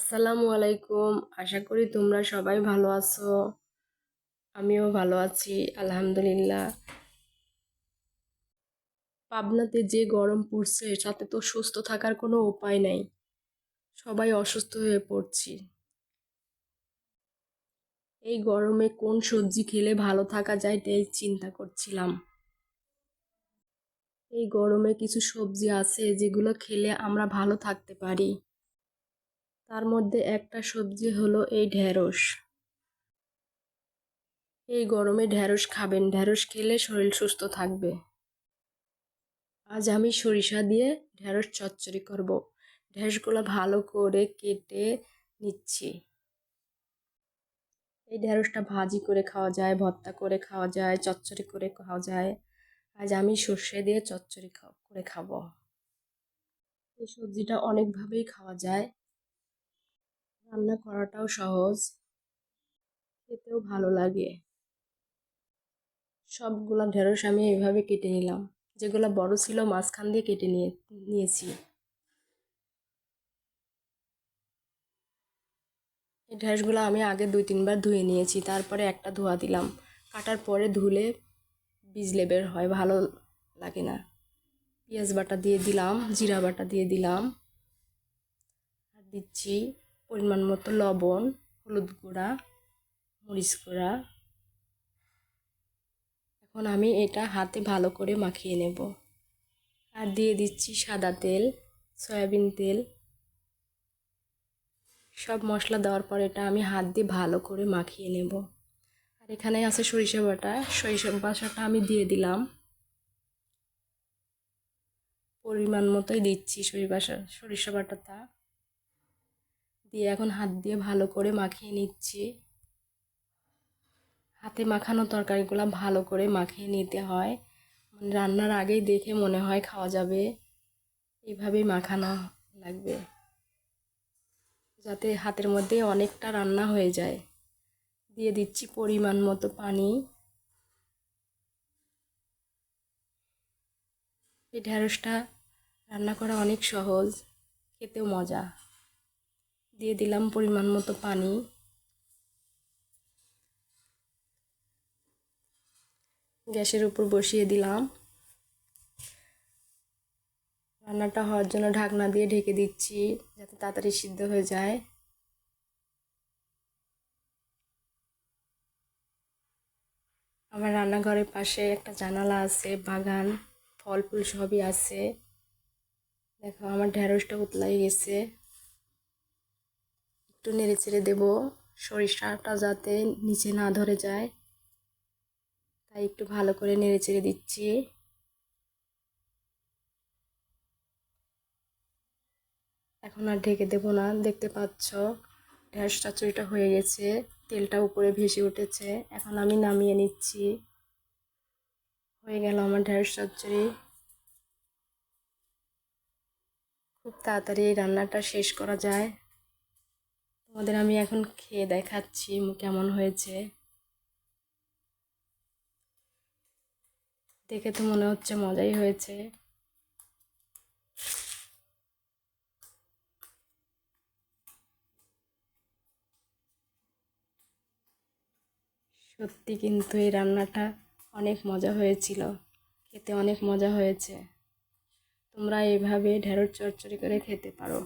আসসালামু আলাইকুম। আশা করি তোমরা সবাই ভালো আছো। আমিও ভালো আছি, আলহামদুলিল্লাহ। পাবনাতে যে গরম পড়ছে সাথে তো সুস্থ থাকার কোনো উপায় নাই। সবাই অসুস্থ হয়ে পড়ছি। এই গরমে কোন সবজি খেলে ভালো থাকা যায় তাই চিন্তা করছিলাম। এই গরমে কিছু সবজি আছে যেগুলো খেলে আমরা ভালো থাকতে পারি। তার মধ্যে একটা সবজি হলো এই ঢ্যাঁড়স এই গরমে ঢ্যাঁড়স খাবেন। ঢ্যাঁড়স খেলে শরীর সুস্থ থাকবে। আজ আমি সরিষা দিয়ে ঢ্যাঁড়স চচ্চড়ি করব। ঢ্যাঁড়সগুলো ভালো করে কেটে নিচ্ছি। এই ঢ্যাঁড়সটা ভাজি করে খাওয়া যায়, ভর্তা করে খাওয়া যায়, চচ্চড়ি করে খাওয়া যায়। আজ আমি সর্ষে দিয়ে চচ্চড়ি করে খাব। এই সবজিটা অনেকভাবেই খাওয়া যায়। রান্না করাটাও সহজ। খেতেও ভালো লাগে। সবগুলা ঢেঁড়স আমি এইভাবে কেটে নিলাম। যেগুলো বড় ছিল মাঝখান দিয়ে কেটে নিয়ে, নিয়েছি। এই ঢেঁড়সগুলো আমি আগে দুই তিনবার ধুয়ে নিয়েছি, তারপরে একটা ধোয়া দিলাম। কাটার পরে ধুলে বিজলে বের হয়, ভালো লাগে না। পেঁয়াজ বাটা দিয়ে দিলাম, জিরা বাটা দিয়ে দিলাম। আর দিচ্ছি পরিমাণ মতো লবণ, হলুদ গুঁড়া, মরিচ গুঁড়া। এখন আমি এটা হাতে ভালো করে মাখিয়ে নেব। আর দিয়ে দিচ্ছি সাদা তেল, সয়াবিন তেল। সব মশলা দেওয়ার পর এটা আমি হাত দিয়ে ভালো করে মাখিয়ে নেব। আর এখানে আছে সরিষা বাটা। সরিষা বাটাটা আমি দিয়ে দিলাম। পরিমাণ মতোই দিচ্ছি সরিষা সরিষা বাটাটা। দিয়ে এখন হাত দিয়ে ভালো করে মাখিয়ে নিচ্ছি। হাতে মাখানো তরকারিগুলো ভালো করে মাখিয়ে নিতে হয়। রান্নার আগেই দেখে মনে হয় খাওয়া যাবে। এইভাবেই মাখানো লাগবে। যাতে হাতের মধ্যে অনেকটা রান্না হয়ে যায়। দিয়ে দিচ্ছি পরিমাণ মতো পানি। এই ঢ্যাঁড়সটা রান্না করা অনেক সহজ, খেতেও মজা। দিয়ে দিলাম পরিমাণ মতো পানি। গ্যাসের উপর বসিয়ে দিলাম। রান্নাটা হওয়ার জন্য ঢাকনা দিয়ে ঢেকে দিচ্ছি যাতে তাড়াতাড়ি সিদ্ধ হয়ে যায়। আমার রান্নাঘরের পাশে একটা জানালা আছে, বাগান ফল ফুল সবই আছে। দেখো, আমার ঢ্যাঁড়সটা উতলাই গেছে। একটু নেড়ে চেড়ে দেবো। সরিষাটা যাতে নিচে না ধরে যায়। তাই একটু ভালো করে নেড়ে চেড়ে দিচ্ছি। এখন আর ঢেকে দেব না। দেখতে পাচ্ছ ঢ্যাঁড়স চচ্চড়িটা হয়ে গেছে। তেলটা উপরে ভেসে উঠেছে। এখন আমি নামিয়ে নিচ্ছি। হয়ে গেল আমার ঢ্যাঁড়স চচ্চড়ি। খুব তাড়াতাড়ি রান্নাটা শেষ করা যায়। তোমাদের আমি এখন খেয়ে দেখাচ্ছি কেমন হয়েছে। দেখে তো মনে হচ্ছে মজাই হয়েছে। সত্যি কিন্তু এই রান্নাটা অনেক মজা হয়েছিল, খেতে অনেক মজা হয়েছে। তোমরা এভাবে ঢেঁড়স চচ্চড়ি করে খেতে পারো।